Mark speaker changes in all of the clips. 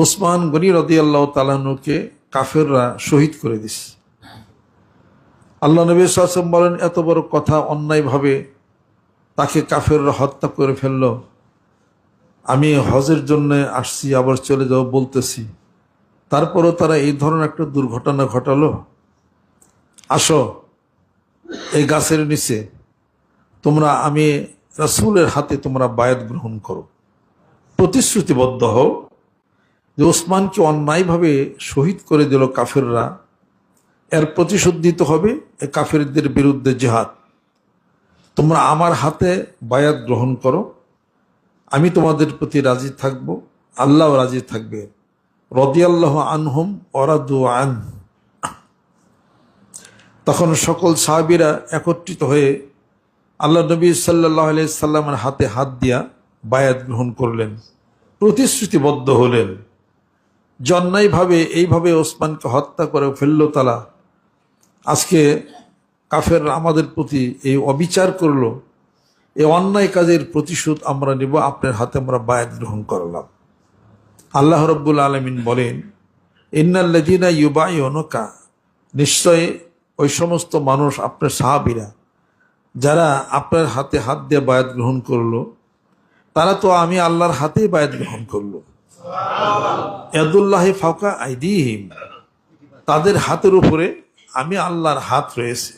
Speaker 1: ওসমান গনি রদি আল্লাহ তালানুকে কাফেররা শহীদ করে দিস আল্লাহ নবী সাসম বলেন, এত বড় কথা অন্যায়ভাবে তাকে কাফেররা হত্যা করে ফেলল। আমি হজের জন্য আসছি, আবার চলে যাও বলতেছি। তারপরও তারা এই ধরনের একটা দুর্ঘটনা ঘটালো। আসো এই গাছের নিচে, তোমরা আমি রাসুলের হাতে তোমরা বায়াত গ্রহণ করো। প্রতিশ্রুতিবদ্ধ হও। যে ওসমানকে অন্যায়ভাবে শহীদ করে দিল কাফেররা, এর প্রতিশোধ দিতে হবে এ কাফেরদের বিরুদ্ধে জেহাদ। তোমরা আমার হাতে বায়াত গ্রহণ করো, আমি তোমাদের প্রতি রাজি থাকব, আল্লাহ রাজি থাকবে। রদিয়াল্লাহ আনহুম অরাদু আন। তখন সকল সাহাবিরা একত্রিত হয়ে আল্লাহ নবী সাল্লাহ সাল্লামের হাতে হাত দিয়া বায়াত গ্রহণ করলেন, প্রতিশ্রুতিবদ্ধ হলেন। জন্যায়ভাবে এইভাবে ওসমানকে হত্যা করে ফেলল তালা আজকে কাফের আমাদের প্রতি এই অবিচার করল। এই অন্যায় কাজের প্রতিশোধ আমরা নেব, আপনার হাতে আমরা বায়াত গ্রহণ করলাম। আল্লাহ রব্বুল আলমিন বলেন ইন্নাল্লাদিনা ইউবাই অনুকা নিশ্চয় ওই সমস্ত মানুষ আপনার সাহাবিরা, যারা আপনার হাতে হাত দিয়ে বায়াত গ্রহণ করল, তারা তো আমি আল্লাহর হাতেই বায়াত গ্রহণ করল। এদুল্লাহ ফাঁকা আইদিহিম। তাদের হাতের উপরে আমি আল্লাহর হাত রয়েছে।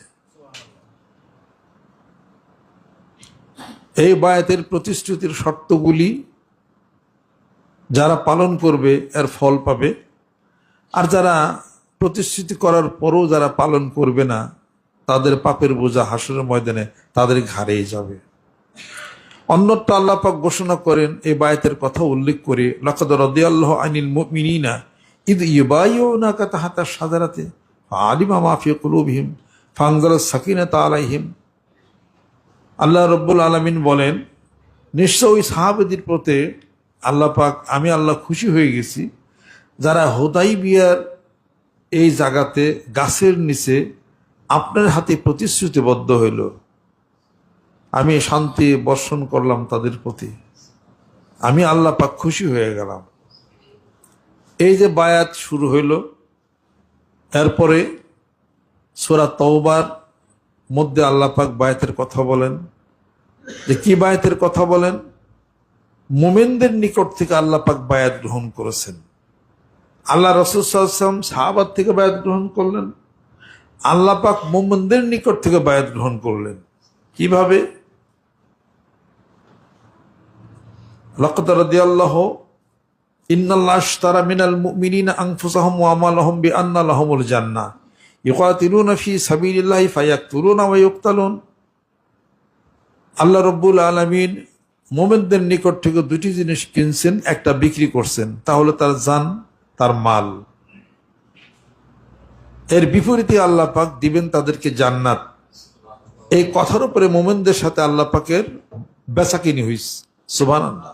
Speaker 1: এই বায়াতের প্রতিশ্রুতির শর্তগুলি যারা পালন করবে, এর ফল পাবে। আর যারা প্রতিশ্রুতি করার পরও যারা পালন করবে না, তাদের পাপের বোঝা হাসরের ময়দানে তাদের ঘাড়েই যাবে। অন্যটা আল্লাহ পাক ঘোষণা করেন এই বায়াতের কথা উল্লেখ করে, লকাদ রদিয়াল্লাহ আনিল মুমিনিনা ইদ ইউবাইউনাকা তাহাতা সাজারাতে আলিমা মাফিয়া কুলুবহিম ফাংজাল সাকিনাতা আলাইহিম। আল্লাহ রব্বুল আলমিন বলেন, নিশ্চয় ওই সাহাবেদির প্রতি আল্লাহ পাক আমি আল্লাহ খুশি হয়ে গেছি। যারা হোদাই বিয়ার এই জায়গাতে গাছের নিচে আপনার হাতে প্রতিশ্রুতিবদ্ধ হইল। আমি শান্তি বর্ষণ করলাম তাদের প্রতি। আমি আল্লাহ পাক খুশি হয়ে গেলাম। এই যে বায়াত শুরু হইল, এরপরে সোরা তওবার মধ্যে আল্লাহ পাক বায়াতের কথা বলেন। যে কি বায়াতের কথা বলেন? মোমেনদের নিকট থেকে আল্লাহ পাক বায়াত গ্রহণ করেছেন। আল্লাহ রসুলাম সাহাবাদ থেকে বায়াত গ্রহণ করলেন। আল্লাহ পাক মোমেনদের নিকট থেকে বায়াত গ্রহণ করলেন। কীভাবে? তারা মিনাল মুমিনিনা আনফুসাহুম ওয়া আমালাহুম বিআন্না লাহুমুল জান্নাহ। ইউকাতিলুনা ফি সাবিলিল্লাহি ফায়াকতুলুনা ওয়া ইউকতালুন। আল্লাহ রব্বুল আলামিন মোমেনদের নিকট থেকে দুটি জিনিস কিনছেন, একটা বিক্রি করছেন তাহলে তার জান, তার মাল। এর বিপরীতে আল্লাহ পাক দিবেন তাদেরকে জান্নাত। এই কথার উপরে মোমেনদের সাথে আল্লাহ পাকের বেচাকিনি হইস সুবান আল্লাহ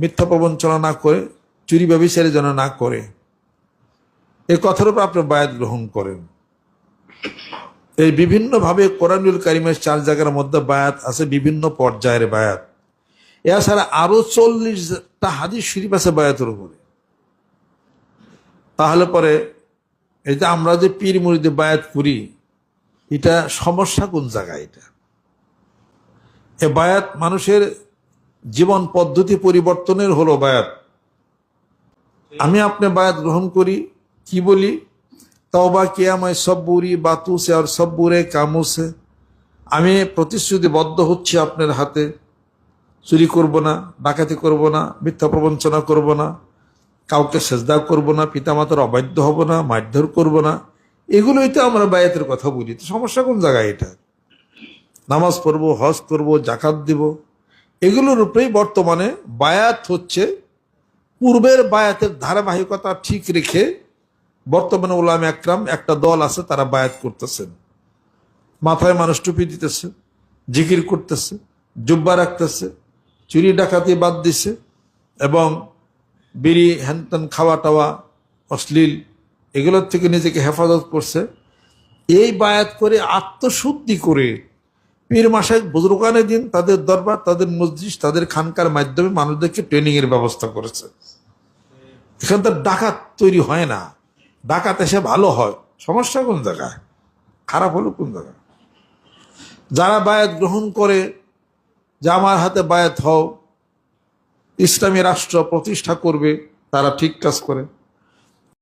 Speaker 1: মিথ্যা প্রবঞ্চনা না করে, চুরি ব্যবসারে যেন না করে। এই কথার উপর আপনি বায়াত গ্রহণ করেন। এই বিভিন্নভাবে কোরআনুল কারিমের চার জায়গার মধ্যে বায়াত আছে, বিভিন্ন পর্যায়ের বায়াত। এছাড়া আরও চল্লিশটা হাদিস শরীফ আছে বায়াতের উপরে। তাহলে পরে এই যে আমরা যে পীর মুড়িতে বায়াত করি, এটা সমস্যা কোন জায়গায় এটা? এ বায়াত মানুষের জীবন পদ্ধতি পরিবর্তনের হলো বায়াত। আমি আপনি বায়াত গ্রহণ করি, কি বলি? তওবা কিয়ামায় সব্বুরি, বাতুসে, আর সব সব্বুরে, কামুসে। আমি প্রতিশ্রুতিবদ্ধ হচ্ছি আপনার হাতে। চুরি করব না, ডাকাতি করব না, মিথ্যা প্রবঞ্চনা করব না, কাউকে সেজদা করব না, পিতামাতার অবাধ্য হব না, মারধর করব না। এগুলোই তো আমরা বায়াতের কথা বলি। তো সমস্যা কোন জায়গায় এটা? নামাজ পড়ব, হজ করব জাকাত দিব এগুলোর উপরেই বর্তমানে বায়াত হচ্ছে। পূর্বের বায়াতের ধারাবাহিকতা ঠিক রেখে বর্তমানে ওলাম একরাম একটা দল আছে, তারা বায়াত করতেছেন মাথায় মানুষ টুপি দিতেছে, জিকির করতেছে, জুব্বা রাখতেছে, চুরি ডাকাতি বাদ দিছে এবং বিড়ি হ্যানত্যান খাওয়া টাওয়া, অশ্লীল এগুলোর থেকে নিজেকে হেফাজত করছে। এই বায়াত করে আত্মশুদ্ধি করে পীর মাসায় বুজরুগানের দিন তাদের দরবার, তাদের মসজিদ, তাদের খানকার মাধ্যমে মানুষদেরকে ট্রেনিং এর ব্যবস্থা করেছে। এখান তো ডাকাত তৈরি হয় না। ডাকাত এসে ভালো হয়। সমস্যা কোন জায়গায়? খারাপ হলো কোন জায়গায়? যারা বায়াত গ্রহণ করে, যে আমার হাতে বায়াত হও, ইসলামী রাষ্ট্র প্রতিষ্ঠা করবে, তারা ঠিক কাজ করে।